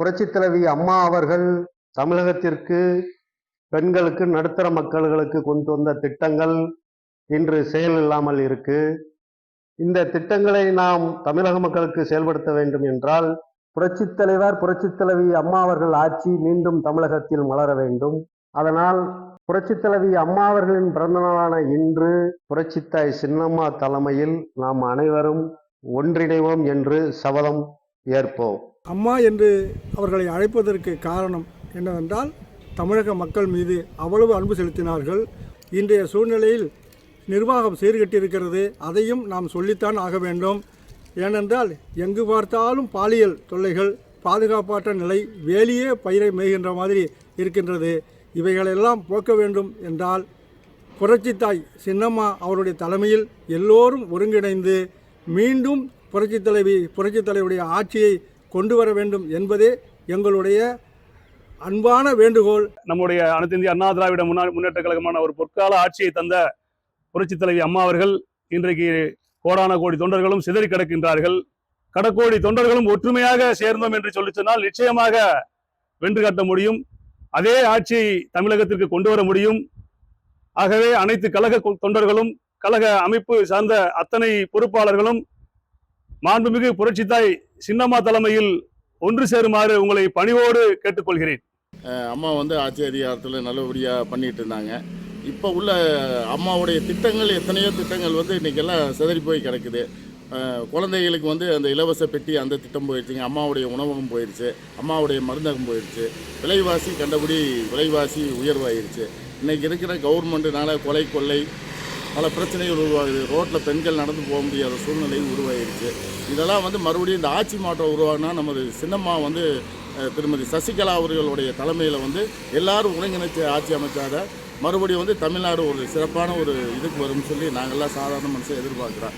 புரட்சித் தலைவி அம்மா அவர்கள் தமிழகத்திற்கு பெண்களுக்கு நடுத்தர மக்கள்களுக்கு கொண்டு வந்த திட்டங்கள் இன்று செயல் இல்லாமல் இருக்கு. இந்த திட்டங்களை நாம் தமிழக மக்களுக்கு செயல்படுத்த வேண்டும் என்றால் புரட்சித் தலைவர் புரட்சி தலைவி அம்மா அவர்கள் ஆட்சி மீண்டும் தமிழகத்தில் மலர வேண்டும். அதனால் புரட்சி தலைவி அம்மா அவர்களின் பிறந்தநாளான இன்று புரட்சித்தாய் சின்னம்மா தலைமையில் நாம் அனைவரும் ஒன்றிணைவோம் என்று சபதம் ஏற்போம். அம்மா என்று அவர்களை அழைப்பதற்கு காரணம் என்னவென்றால் தமிழக மக்கள் மீது அவ்வளவு அன்பு செலுத்தினார்கள். இன்றைய சூழ்நிலையில் நிர்வாகம் சீர்கெட்டிருக்கிறது அதையும் நாம் சொல்லித்தான் ஆக வேண்டும். ஏனென்றால் எங்கு பார்த்தாலும் பாலியல் தொல்லைகள் பாதுகாப்பாற்ற நிலை வேலியே பயிரை மேய்கின்ற மாதிரி இருக்கின்றது. இவைகளெல்லாம் போக்க வேண்டும் என்றால் புரட்சித்தாய் சின்னம்மா அவருடைய தலைமையில் எல்லோரும் ஒருங்கிணைந்து மீண்டும் புரட்சித் தலைவி புரட்சித் தலைவருடைய ஆட்சியை கொண்டு வர வேண்டும் என்பதே எங்களுடைய அன்பான வேண்டுகோள். நம்முடைய அனைத்து இந்திய அண்ணா திராவிட முன்னேற்ற கழகமான ஒரு பொற்கால ஆட்சியை தந்த புரட்சித் தலைவி அம்மா அவர்கள் இன்றைக்கு கோடான கோடி தொண்டர்களும் சிதறி கிடக்கின்றார்கள். கடக்கோடி தொண்டர்களும் ஒற்றுமையாக சேர்ந்தோம் என்று சொல்லி சொன்னால் நிச்சயமாக வென்று காட்ட முடியும். அதே ஆட்சியை தமிழகத்திற்கு கொண்டு வர முடியும். ஆகவே அனைத்து கழக தொண்டர்களும் கழக அமைப்பு சார்ந்த அத்தனை பொறுப்பாளர்களும் மாண்புமிகு புரட்சித்தாய் சின்னம்மா தலைமையில் ஒன்று சேருமாறு உங்களை பணிவோடு கேட்டுக்கொள்கிறேன். அம்மா வந்து ஆட்சி அதிகாரத்தில் நல்லபடியாக பண்ணிட்டு இருந்தாங்க. இப்போ உள்ள அம்மாவுடைய திட்டங்கள் எத்தனையோ திட்டங்கள் வந்து இன்றைக்கெல்லாம் சிதறி போய் கிடக்குது. குழந்தைகளுக்கு வந்து அந்த இலவச பெட்டி அந்த திட்டம் போயிடுச்சுங்க அம்மாவுடைய உணவகம் போயிடுச்சு அம்மாவுடைய மருந்தகம் போயிடுச்சு விலைவாசி கண்டபடி விலைவாசி உயர்வாயிருச்சு. இன்றைக்கி இருக்கிற கவர்மெண்ட்டுனால கொலை கொள்ளை பல பிரச்சனைகள் உருவாகுது. ரோட்டில் பெண்கள் நடந்து போக முடியாத சூழ்நிலை உருவாகிடுச்சு இதெல்லாம் வந்து மறுபடியும் இந்த ஆட்சி மாற்றம் உருவாகினா நமது சின்னம்மா வந்து திருமதி சசிகலா அவர்களுடைய தலைமையில் வந்து எல்லாரும் ஒருங்கிணைச்சு ஆட்சி அமைச்சாத மறுபடியும் வந்து தமிழ்நாடு ஒரு சிறப்பான ஒரு இதுக்கு வரும்னு சொல்லி நாங்கள்லாம் சாதாரண மனுஷன் எதிர்பார்க்குறோம்.